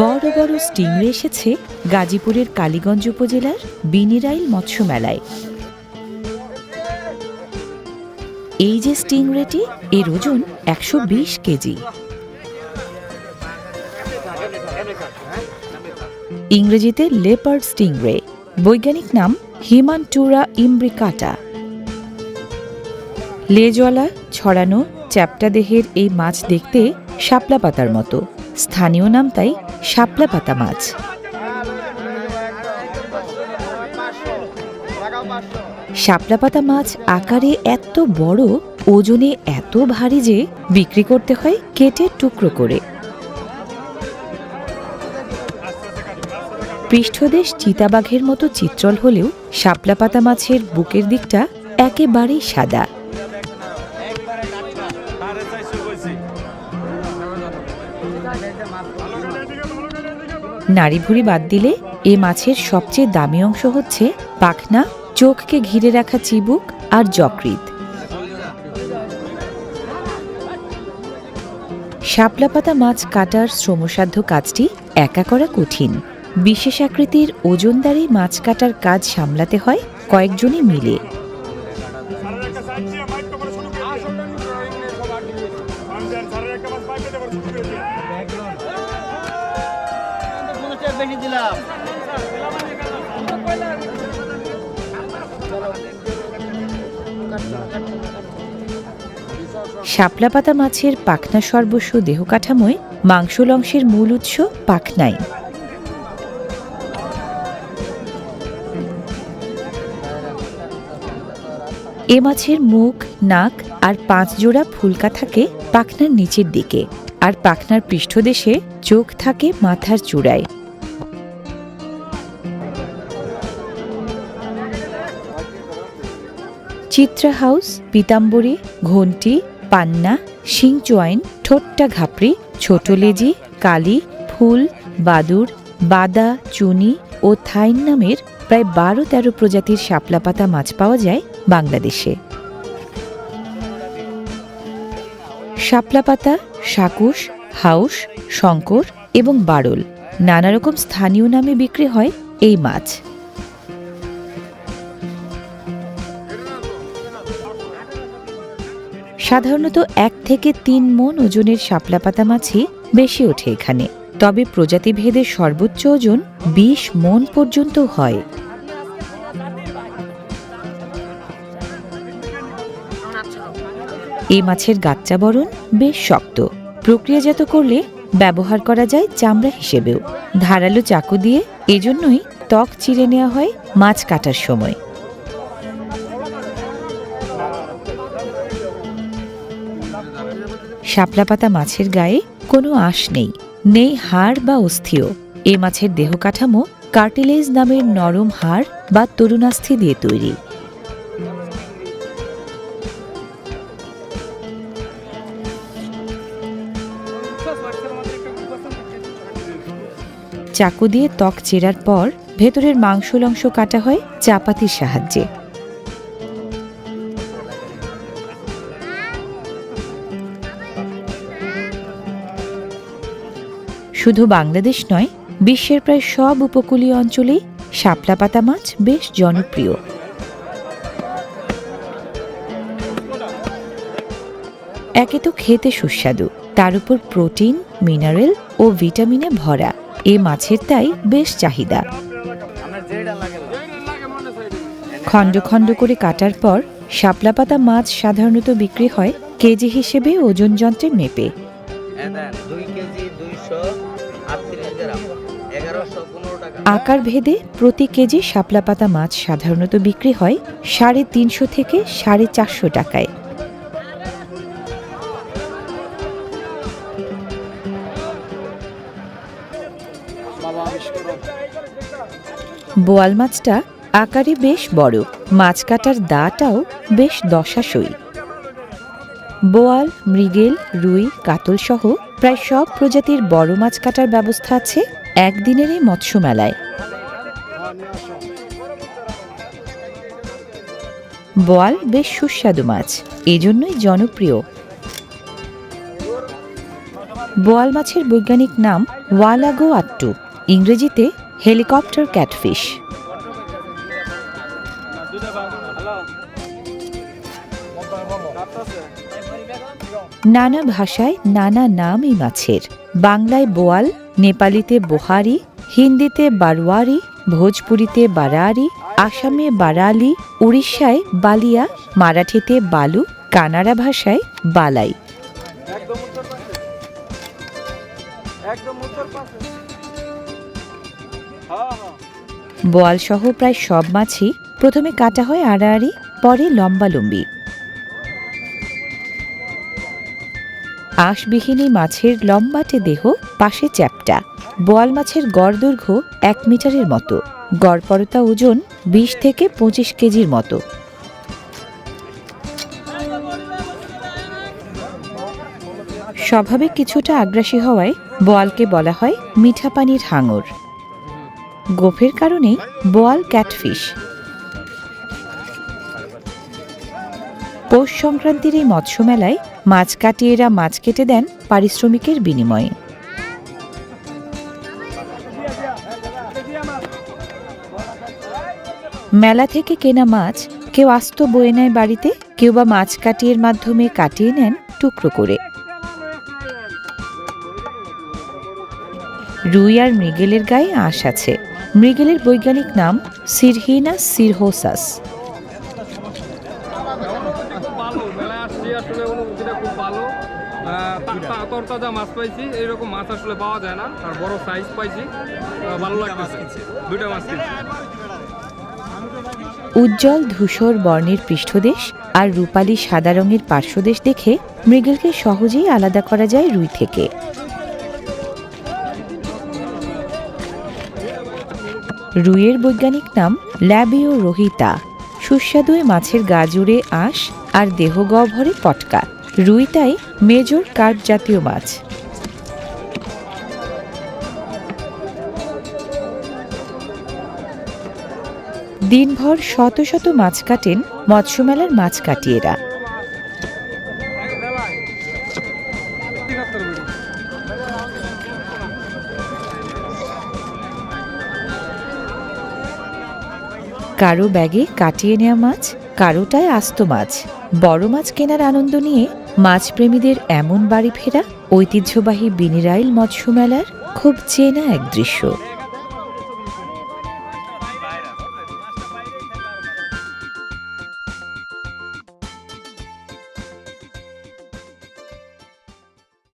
বড় বড় স্টিংরে এসেছে গাজীপুরের কালীগঞ্জ উপজেলার বিনিরাইল মৎস্য মেলায়। এই যে স্টিংরেটি এর ওজন একশো বিশ কেজি। ইংরেজিতে লেপার্ড স্টিংরে, বৈজ্ঞানিক নাম হিমানটুরা ইমব্রিকাটা। লেজওয়ালা, ছড়ানো, চ্যাপ্টা দেহের এই মাছ দেখতে শাপলা পাতার মতো। স্থানীয় নাম তাই শাপলা পাতা মাছ। শাপলা পাতা মাছ আকারে এত বড়, ওজনে এত ভারী যে বিক্রি করতে হয় কেটে টুকরো করে। পৃষ্ঠদেশ চিতাবাঘের মতো চিত্রল হলেও শাপলা পাতা মাছের বুকের দিকটা একেবারেই সাদা। নাড়ি ভুড়ি বাদ দিলে এ মাছের সবচেয়ে দামি অংশ হচ্ছে পাখনা, চোখকে ঘিরে রাখা চিবুক আর যকৃত শাপলা পাতা মাছ কাটার শ্রমসাধ্য কাজটি একা করা কঠিন। বিশেষ আকৃতির ওজনদারি মাছ কাটার কাজ সামলাতে হয় কয়েকজনই মিলে। বেশি দিলাম। শাপলা পাতা মাছের পাখনা সর্বস্ব দেহ কাঠামোয় মাংসলংশের মূল উৎস পাখনাই। এ মাছের মুখ, নাক আর পাঁচ জোড়া ফুলকা থাকে পাখনার নিচের দিকে, আর পাখনার পৃষ্ঠদেশে চোখ থাকে মাথার চূড়ায়। চিত্রা হাউস, পিতাম্বরী ঘন্টি পান্না, শিংচোয়াইন, ঠোট্টা ঘাপড়ি, ছোট লেজি, কালি, ফুল বাদুর বাদা, চুনি ও থাইন নামের প্রায় বারো তেরো প্রজাতির শাপলা পাতা মাছ পাওয়া যায় বাংলাদেশে। শাপলা পাতা, শাকুশ, হাউস, শঙ্কর এবং বারল। নানা রকম স্থানীয় নামে বিক্রি হয় এই মাছ। সাধারণত এক থেকে তিন মন ওজনের শাপলা পাতা মাছই বেশি ওঠে এখানে। তবে প্রজাতিভেদে সর্বোচ্চ ওজন বিশ মন পর্যন্ত হয়। এই মাছের গাচ্চা বরণ বেশ শক্ত। প্রক্রিয়াজাত করলে ব্যবহার করা যায় চামড়া হিসেবেও। ধারালো চাকু দিয়ে এজন্যই ত্বক চিড়ে নেওয়া হয় মাছ কাটার সময়। শাপলা পাতা মাছের গায়ে কোনো আঁশ নেই। নেই হাড় বা অস্থিও। এ মাছের দেহ কাঠামো কার্টিলেজ নামের নরম হাড় বা তরুণাস্থি দিয়ে তৈরি। চাকু দিয়ে ত্বক চেরার পর ভেতরের মাংসল অংশ কাটা হয় চাপাতির সাহায্যে। শুধু বাংলাদেশ নয়, বিশ্বের প্রায় সব উপকূলীয় অঞ্চলেই শাপলা পাতা মাছ বেশ জনপ্রিয়। একে তো খেতে সুস্বাদু, তার উপর প্রোটিন, মিনারেল ও ভিটামিনে ভরা। এ মাছের তাই বেশ চাহিদা। খণ্ড খণ্ড করে কাটার পর শাপলা পাতা মাছ সাধারণত বিক্রি হয় কেজি হিসেবে ওজন যন্ত্রে মেপে। আকার ভেদে প্রতি কেজি শাপলা পাতা মাছ সাধারণত বিক্রি হয় সাড়ে তিনশো থেকে সাড়ে চারশো টাকায়। বোয়াল মাছটা আকারে বেশ বড়, মাছ কাটার দাটাও বেশ দশাসই বোয়াল, মৃগেল, রুই, কাতল সহ প্রায় সব প্রজাতির বড় মাছ কাটার ব্যবস্থা আছে একদিনের এই মৎস্য মেলায় বোয়াল বেশ সুস্বাদু মাছ, এজন্যই জনপ্রিয়। বোয়াল মাছের বৈজ্ঞানিক নাম ওয়ালাগো আট্টু ইংরেজিতে হেলিকপ্টার ক্যাটফিশ। নানা ভাষায় নানা নাম এই মাছের। বাংলায় বোয়াল, নেপালিতে বোহারি, হিন্দিতে বারোয়ারি ভোজপুরিতে বারারি, আসামে বারালি, উড়িষ্যায় বালিয়া, মারাঠিতে বালু, কানাড়া ভাষায় বালাই। বোয়াল সহ প্রায় সব মাছই প্রথমে কাটা হয় আড়াআড়ি, পরে লম্বালম্বি। আঁশবিহীন মাছের লম্বাটে দেহ, পাশে চ্যাপ্টা। বোয়াল মাছের গড় দৈর্ঘ্য এক মিটারের মতো। গড়পরতা ওজন বিশ থেকে পঁচিশ কেজির মতো। স্বভাবে কিছুটা আগ্রাসী হওয়ায় বোয়ালকে বলা হয় মিঠা পানির হাঙর। গোফের কারণেই বোয়াল ক্যাটফিশ। পৌষ সংক্রান্তির এই মৎস্য মেলায় মাছ কাটিয়েরা মাছ কেটে দেন পারিশ্রমিকের বিনিময়ে। মেলা থেকে কেনা মাছ কেউ আস্ত বয়ে নেয় বাড়িতে, কেউ বা মাছ কাটিয়ের মাধ্যমে কাটিয়ে নেন টুকরো করে। রুই আর মৃগেলের গায়ে আঁশ আছে। মৃগেলের বৈজ্ঞানিক নাম সিরহিনা সিরহোসাস। খুব ভালো। তরতাজা মাছ পাইছি এইরকম মাছ আসলে পাওয়া যায় না আর বড় সাইজ পাইছি। ভালো লাগতেছে। দুইটা মাছ উজ্জ্বল ধূসর বর্ণের পৃষ্ঠদেশ আর রূপালী সাদা রঙের পার্শ্বদেশ দেখে মৃগেলকে সহজেই আলাদা করা যায় রুই থেকে। রুইয়ের বৈজ্ঞানিক নাম ল্যাবিও রোহিতা। সুস্বাদু মাছের গা জুড়ে আঁশ আর দেহ গহ্বরে পটকা। রুইটাই মেজর কার্প জাতীয় মাছ দিনভর শত শত মাছ কাটেন মৎস্যমেলার মাছ কাটিয়েরা। কারও ব্যাগে কাটিয়ে নেওয়া মাছ, কারোটায় আস্ত মাছ, বড় মাছ কেনার আনন্দ নিয়ে মাছপ্রেমীদের এমন বাড়ি ফেরা ঐতিহ্যবাহী বিনিরাইল মৎস্য মেলার খুব চেনা এক দৃশ্য।